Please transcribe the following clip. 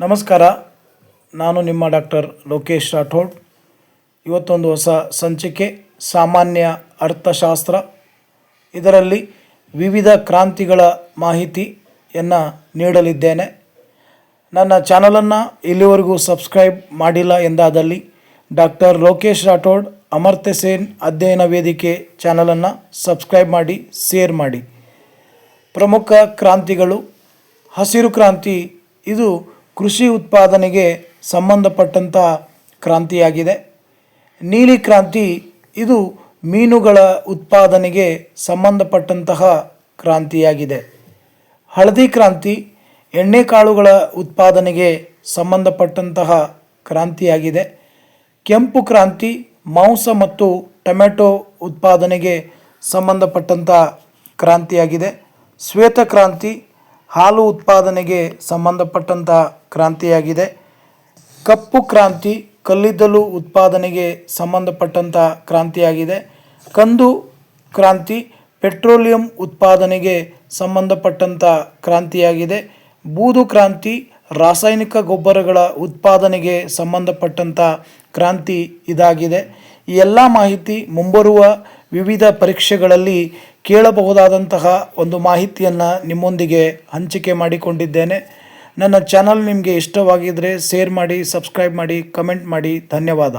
ನಮಸ್ಕಾರ. ನಾನು ನಿಮ್ಮ ಡಾಕ್ಟರ್ ಲೋಕೇಶ್ ರಾಠೋಡ್. ಇವತ್ತೊಂದು ಹೊಸ ಸಂಚಿಕೆ, ಸಾಮಾನ್ಯ ಅರ್ಥಶಾಸ್ತ್ರ. ಇದರಲ್ಲಿ ವಿವಿಧ ಕ್ರಾಂತಿಗಳ ಮಾಹಿತಿಯನ್ನು ನೀಡಲಿದ್ದೇನೆ. ನನ್ನ ಚಾನಲನ್ನು ಇಲ್ಲಿವರೆಗೂ ಸಬ್ಸ್ಕ್ರೈಬ್ ಮಾಡಿಲ್ಲ ಎಂದಾದಲ್ಲಿ ಡಾಕ್ಟರ್ ಲೋಕೇಶ್ ರಾಠೋಡ್ ಅಮರ್ತ್ಯ ಸೇನ್ ಅಧ್ಯಯನ ವೇದಿಕೆ ಚಾನಲನ್ನು ಸಬ್ಸ್ಕ್ರೈಬ್ ಮಾಡಿ, ಶೇರ್ ಮಾಡಿ. ಪ್ರಮುಖ ಕ್ರಾಂತಿಗಳು, ಹಸಿರು ಕ್ರಾಂತಿ, ಇದು ಕೃಷಿ ಉತ್ಪಾದನೆಗೆ ಸಂಬಂಧಪಟ್ಟಂಥ ಕ್ರಾಂತಿಯಾಗಿದೆ. ನೀಲಿ ಕ್ರಾಂತಿ ಇದು ಮೀನುಗಳ ಉತ್ಪಾದನೆಗೆ ಸಂಬಂಧಪಟ್ಟಂತಹ ಕ್ರಾಂತಿಯಾಗಿದೆ. ಹಳದಿ ಕ್ರಾಂತಿ ಎಣ್ಣೆಕಾಳುಗಳ ಉತ್ಪಾದನೆಗೆ ಸಂಬಂಧಪಟ್ಟಂತಹ ಕ್ರಾಂತಿಯಾಗಿದೆ. ಕೆಂಪು ಕ್ರಾಂತಿ ಮಾಂಸ ಮತ್ತು ಟೊಮೆಟೊ ಉತ್ಪಾದನೆಗೆ ಸಂಬಂಧಪಟ್ಟಂಥ ಕ್ರಾಂತಿಯಾಗಿದೆ. ಶ್ವೇತ ಕ್ರಾಂತಿ ಹಾಲು ಉತ್ಪಾದನೆಗೆ ಸಂಬಂಧಪಟ್ಟಂಥ ಕ್ರಾಂತಿಯಾಗಿದೆ. ಕಪ್ಪು ಕ್ರಾಂತಿ ಕಲ್ಲಿದ್ದಲು ಉತ್ಪಾದನೆಗೆ ಸಂಬಂಧಪಟ್ಟಂಥ ಕ್ರಾಂತಿಯಾಗಿದೆ. ಕಂದು ಕ್ರಾಂತಿ ಪೆಟ್ರೋಲಿಯಂ ಉತ್ಪಾದನೆಗೆ ಸಂಬಂಧಪಟ್ಟಂಥ ಕ್ರಾಂತಿಯಾಗಿದೆ. ಬೂದು ಕ್ರಾಂತಿ ರಾಸಾಯನಿಕ ಗೊಬ್ಬರಗಳ ಉತ್ಪಾದನೆಗೆ ಸಂಬಂಧಪಟ್ಟಂಥ ಕ್ರಾಂತಿ ಇದಾಗಿದೆ. ಈ ಎಲ್ಲ ಮಾಹಿತಿ ಮುಂಬರುವ ವಿವಿಧ ಪರೀಕ್ಷೆಗಳಲ್ಲಿ ಕೇಳಬಹುದಾದಂತಹ ಒಂದು ಮಾಹಿತಿಯನ್ನು ನಿಮ್ಮೊಂದಿಗೆ ಹಂಚಿಕೆ ಮಾಡಿಕೊಂಡಿದ್ದೇನೆ. ನನ್ನ ಚಾನಲ್ ನಿಮಗೆ ಇಷ್ಟವಾಗಿದ್ದರೆ ಶೇರ್ ಮಾಡಿ ಸಬ್ಸ್ಕ್ರೈಬ್ ಮಾಡಿ ಕಮೆಂಟ್ ಮಾಡಿ. ಧನ್ಯವಾದ.